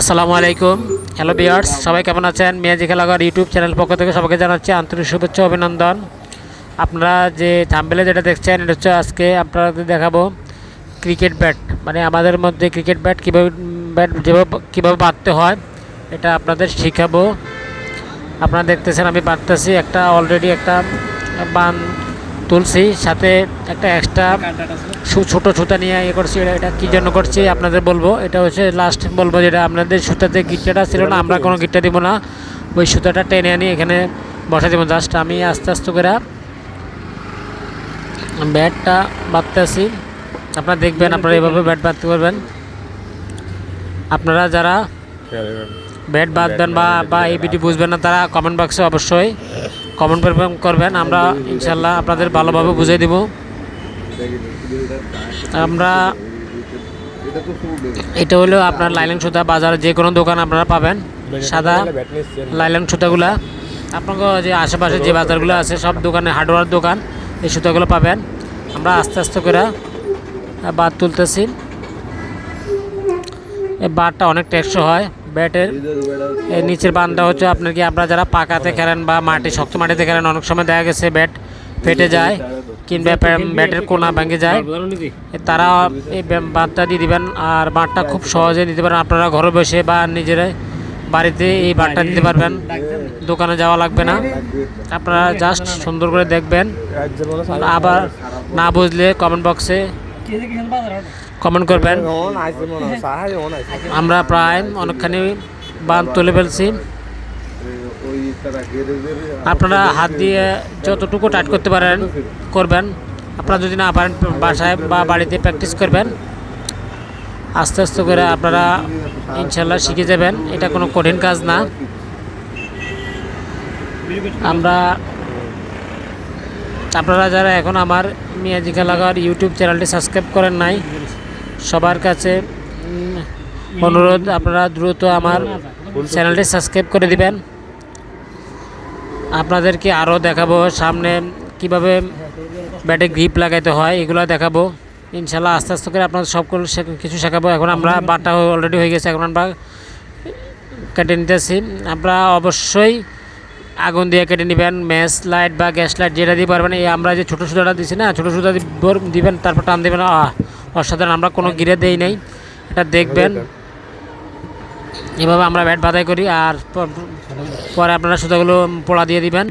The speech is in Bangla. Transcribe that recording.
আসসালামু আলাইকুম। হ্যালো বিয়ার্স সবাই কেমন আছেন? মিয়াজি খেলাঘর ইউটিউব চ্যানেল পক্ষ থেকে সবাইকে জানাচ্ছি আন্তরিক শুভেচ্ছা অভিনন্দন। আপনারা যে থাম্বেলে যেটা দেখছেন, এটা হচ্ছে আজকে আপনাদের দেখাবো ক্রিকেট ব্যাট মানে আমাদের মধ্যে ক্রিকেট ব্যাট কীভাবে ব্যাট যেভাবে, কীভাবে বাঁধতে হয়, এটা আপনাদের শিখাবো। আপনারা দেখতেছেন আমি বাঁধতেছি একটা অলরেডি একটা বান তুলছি সাথে একটা এক্সট্রা ছোট সুতা নিয়ে ইয়ে করছি এটা- এটা কী জন্য করছি আপনাদের বলব এটা হচ্ছে লাস্ট বলব যেটা আপনাদের সুতাতে গিটটা ছিল না আমরা কোনো গিটটা দিব না ওই সুতাটা টেনে আনি এখানে বসা দিব। জাস্ট আমি আস্তে আস্তে করে ব্যাটটা বাঁধতে আসি আপনারা দেখবেন আপনারা এভাবে ব্যাট বাঁধতে পারবেন। আপনারা যারা ব্যাট বাঁধবেন বা বা এই ভিডিও বুঝবেন না তারা কমেন্ট বক্সে অবশ্যই কমেন্ট করবেন আমরা ইনশাল্লাহ আপনাদের ভালোভাবে বুঝিয়ে দিব। আমরা এটা হলো আপনার লাইলেন সুতা বাজারে যে কোনো দোকান আপনারা পাবেন। সাদা লাইলেন সুতাগুলা। আপনাকে যে আশেপাশে যে বাজারগুলো আছে, সব দোকানে হার্ডওয়ার দোকান, এই সুতাগুলো পাবেন। আমরা আস্তে আস্তে করে বাদ তুলতেছি। এই বারটা অনেক টেকসই হয়। ব্যাটের নিচের বানটা হচ্ছে আপনার কি আপনারা যারা পাকাতে খেলেন বা মাটি শক্ত মাটিতে খেলেন অনেক সময় দেখা গেছে ব্যাট ফেটে যায় কিংবা ব্যাটের কোনা ভেঙে যায়। তারা এই বাঁধটা দিয়ে দিবেন আর বাঁধটা খুব সহজে দিতে পারেন। আপনারা ঘরে বসে বা নিজেরাই বাড়িতে এই বাঁধটা দিতে পারবেন। দোকানে যাওয়া লাগবে না। আপনারা জাস্ট সুন্দর করে দেখবেন। আবার না বুঝলে কমেন্ট বক্সে কমেন্ট করবেন। আমরা প্রায় অনেকখানি বাঁধ তুলে ফেলছি। আপনারা হাত দিয়ে যতটুকু টাইট করতে পারেন, করবেন। আপনারা যদি না পারেন, বাসায় বা বাড়িতে প্র্যাকটিস করবেন। আস্তে আস্তে করে আপনারা ইনশাল্লাহ শিখে যাবেন। এটা কোনো কঠিন কাজ না। আমরা আপনারা যারা এখন আমার মিয়াজি খেলাঘর ইউটিউব চ্যানেলটি সাবস্ক্রাইব করেন নাই, সবার কাছে অনুরোধ, আপনারা দ্রুত আমার চ্যানেলটি সাবস্ক্রাইব করে দিবেন। আপনাদেরকে আরও দেখাবো সামনে কীভাবে ব্যাটে গ্রিপ লাগাইতে হয়, এগুলো দেখাবো। ইনশাল্লাহ আস্তে আস্তে করে আপনাদের সব কিছু শেখাবো। এখন আমরা বাটা অলরেডি হয়ে গেছে, এখন আমরা কেটে নিতেছি। আমরা অবশ্যই আগুন দিয়ে কেটে নেবেন ম্যাচ লাইট বা গ্যাস লাইট যেটা দিয়ে পারবেন এই আমরা যে ছোটো সুতাটা দিছি না ছোটো সুতা দিবেন তারপর টান দেবেন অসাধারণ আমরা কোনো গিরে দেই নাই এটা দেখবেন। এভাবে আমরা ব্যাট বাধাই করি আর পরে আপনারা সুতাগুলো পোড়া দিয়ে দিবেন।